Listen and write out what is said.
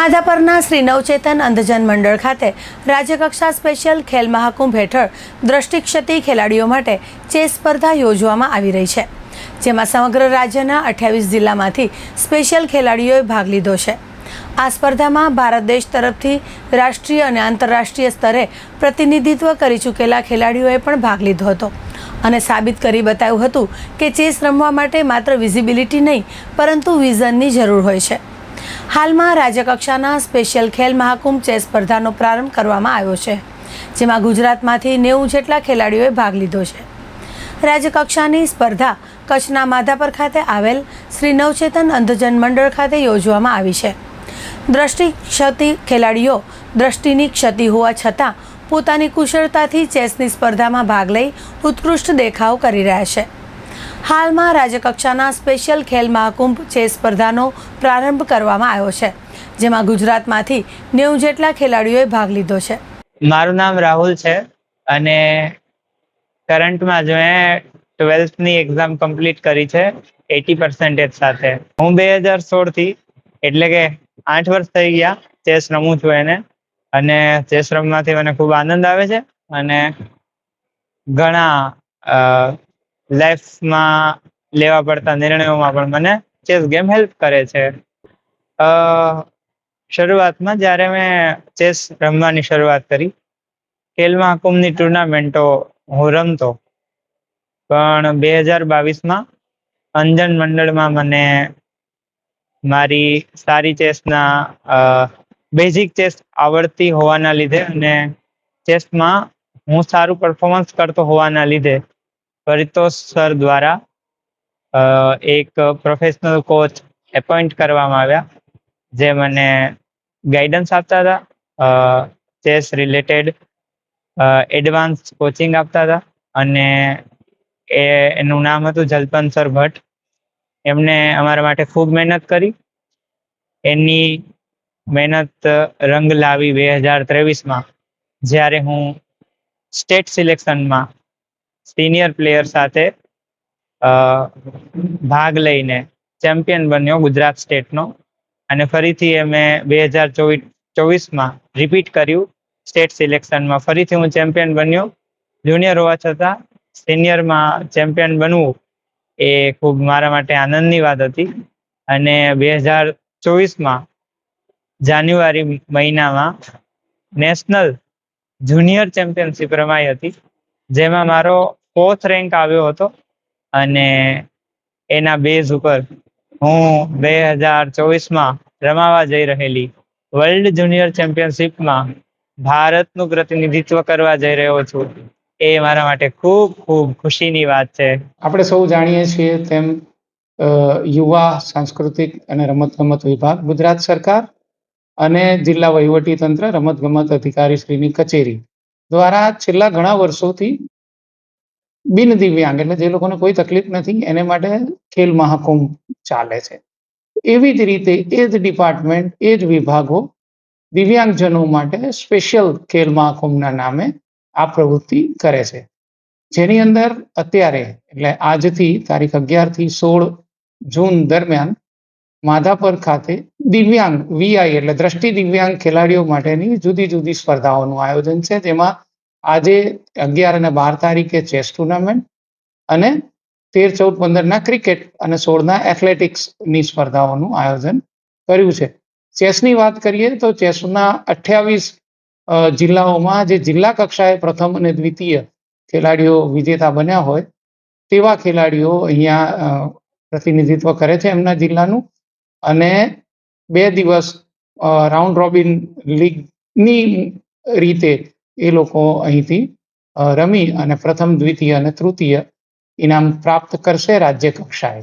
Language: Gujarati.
માધાપરના શ્રી નવચેતન અંધજન મંડળ ખાતે રાજ્યકક્ષા સ્પેશિયલ ખેલ મહાકુંભ હેઠળ દ્રષ્ટિક્ષતિ ખેલાડીઓ માટે ચેસ સ્પર્ધા યોજવામાં આવી રહી છે, જેમાં સમગ્ર રાજ્યના અઠ્યાવીસ જિલ્લામાંથી સ્પેશિયલ ખેલાડીઓએ ભાગ લીધો છે. આ સ્પર્ધામાં ભારત દેશ તરફથી રાષ્ટ્રીય અને આંતરરાષ્ટ્રીય સ્તરે પ્રતિનિધિત્વ કરી ચૂકેલા ખેલાડીઓએ પણ ભાગ લીધો હતો અને સાબિત કરી બતાવ્યું હતું કે ચેસ રમવા માટે માત્ર વિઝિબિલિટી નહીં, પરંતુ વિઝનની જરૂર હોય છે. હાલમાં રાજ્યકક્ષાના સ્પેશિયલ ખેલ મહાકુંભ ચેસ સ્પર્ધાનો પ્રારંભ કરવામાં આવ્યો છે, જેમાં ગુજરાતમાંથી નેવું જેટલા ખેલાડીઓએ ભાગ લીધો છે. રાજ્યકક્ષાની સ્પર્ધા કચ્છના માધાપર ખાતે આવેલ શ્રી નવચેતન અંધજન મંડળ ખાતે યોજવામાં આવી છે. દ્રષ્ટિ ક્ષતિ ખેલાડીઓ દ્રષ્ટિની ક્ષતિ હોવા છતાં પોતાની કુશળતાથી ચેસની સ્પર્ધામાં ભાગ લઈ ઉત્કૃષ્ટ દેખાવ કરી રહ્યા છે. હાલમાં રાજ્યકક્ષાના સ્પેશિયલ ખેલ મહાકુંભ ચેસ સ્પર્ધાનો પ્રારંભ કરવામાં આવ્યો છે, જેમાં ગુજરાતમાંથી નેવું જેટલા ખેલાડીઓએ ભાગ લીધો છે. મારું નામ રાહુલ છે અને કરંટમાં જો ટ્વેલ્થની એક્ઝામ કમ્પ્લીટ કરી છે એટી પર્સન્ટેજ સાથે. હું બે હજાર સોળથી એટલે કે આઠ વર્ષ થઈ ગયા ચેસ રમું છું એને અને ચેસ રમવાથી મને ખૂબ આનંદ આવે છે અને ઘણા લાઈફમાં લેવા પડતા નિર્ણયોમાં પણ મને ચેસ ગેમ હેલ્પ કરે છે. શરૂઆતમાં જ્યારે મેં ચેસ રમવાની શરૂઆત કરી ખેલ મહાકુંભની ટુર્નામેન્ટો હું રમતો. પણ બે હજાર બાવીસમાં અંજન મંડળમાં મને મારી સારી ચેસના બેઝિક ચેસ આવડતી હોવાના લીધે અને ચેસમાં હું સારું પરફોર્મન્સ કરતો હોવાના લીધે પરિતોષ સર દ્વારા એક પ્રોફેશનલ કોચ એપોઇન્ટ કરવામાં આવ્યા, જે મને ગાઈડન્સ આપતા હતા ચેસ રિલેટેડ એડવાન્સ કોચિંગ આપતા હતા અને એ, એનું નામ હતું જલપન સર ભટ્ટ. એમણે અમારા માટે ખૂબ મહેનત કરી. એની મહેનત રંગ લાવી બે હજાર ત્રેવીસમાં, જ્યારે હું સ્ટેટ સિલેક્શનમાં સિનિયર પ્લેયર સાથે ભાગ લઈને ચેમ્પિયન બન્યો ગુજરાત સ્ટેટનો અને ફરીથી મેં બે હજાર ચોવીસ ચોવીસમાં રિપીટ કર્યું સ્ટેટ સિલેક્શનમાં ફરીથી હું ચેમ્પિયન બન્યો. જુનિયર હોવા છતાં સિનિયરમાં ચેમ્પિયન બનવું એ ખૂબ મારા માટે આનંદની વાત હતી. અને બે હજાર ચોવીસમાં જાન્યુઆરી મહિનામાં નેશનલ જુનિયર ચેમ્પિયનશિપ રમાઈ હતી. જેમાં મારો ફોર્થ રેન્ક આવ્યો હતો અને એના બેઝ ઉપર હું બે હજાર ચોવીસમાં રમાવા જઈ રહેલી વર્લ્ડ જુનિયર ચેમ્પિયનશિપમાં ભારતનું પ્રતિનિધિત્વ કરવા જઈ રહ્યો છું. એ મારા માટે ખૂબ ખૂબ ખુશીની વાત છે. આપણે સૌ જાણીએ છીએ તેમ યુવા, સાંસ્કૃતિક અને રમતગમત વિભાગ, ગુજરાત સરકાર અને જિલ્લા વહીવટી તંત્ર રમતગમત અધિકારી શ્રીની કચેરી દ્વારા છેલ્લા ઘણા વર્ષોથી બિન દિવ્યાંગ એટલે જે લોકોને કોઈ તકલીફ નથી, એને માટે ખેલ મહાકુંભ ચાલે છે. એવી જ રીતે એ જ ડિપાર્ટમેન્ટ એ જ વિભાગો દિવ્યાંગજનો માટે સ્પેશિયલ ખેલ મહાકુંભના નામે આ પ્રવૃત્તિ કરે છે. જેની અંદર અત્યારે, એટલે આજથી તારીખ અગિયારથી સોળ જૂન દરમિયાન માધાપર ખાતે દિવ્યાંગ વીઆઈ એટલે દ્રષ્ટિ દિવ્યાંગ ખેલાડીઓ માટેની જુદી જુદી સ્પર્ધાઓનું આયોજન છે, જેમાં આજે અગિયાર અને બાર તારીખે ચેસ ટુર્નામેન્ટ અને તેર, ચૌદ, પંદરના ક્રિકેટ અને સોળના એથ્લેટિક્સની સ્પર્ધાઓનું આયોજન કર્યું છે. ચેસની વાત કરીએ તો ચેસના અઠ્યાવીસ જિલ્લાઓમાં જે જિલ્લા કક્ષાએ પ્રથમ અને દ્વિતીય ખેલાડીઓ વિજેતા બન્યા હોય તેવા ખેલાડીઓ અહીંયા પ્રતિનિધિત્વ કરે છે એમના જિલ્લાનું અને બે દિવસ રાઉન્ડ રોબિન લીગની રીતે એ લોકો અહીંથી રમી અને પ્રથમ દ્વિતીય અને તૃતીય ઇનામ પ્રાપ્ત કરશે રાજ્ય કક્ષાએ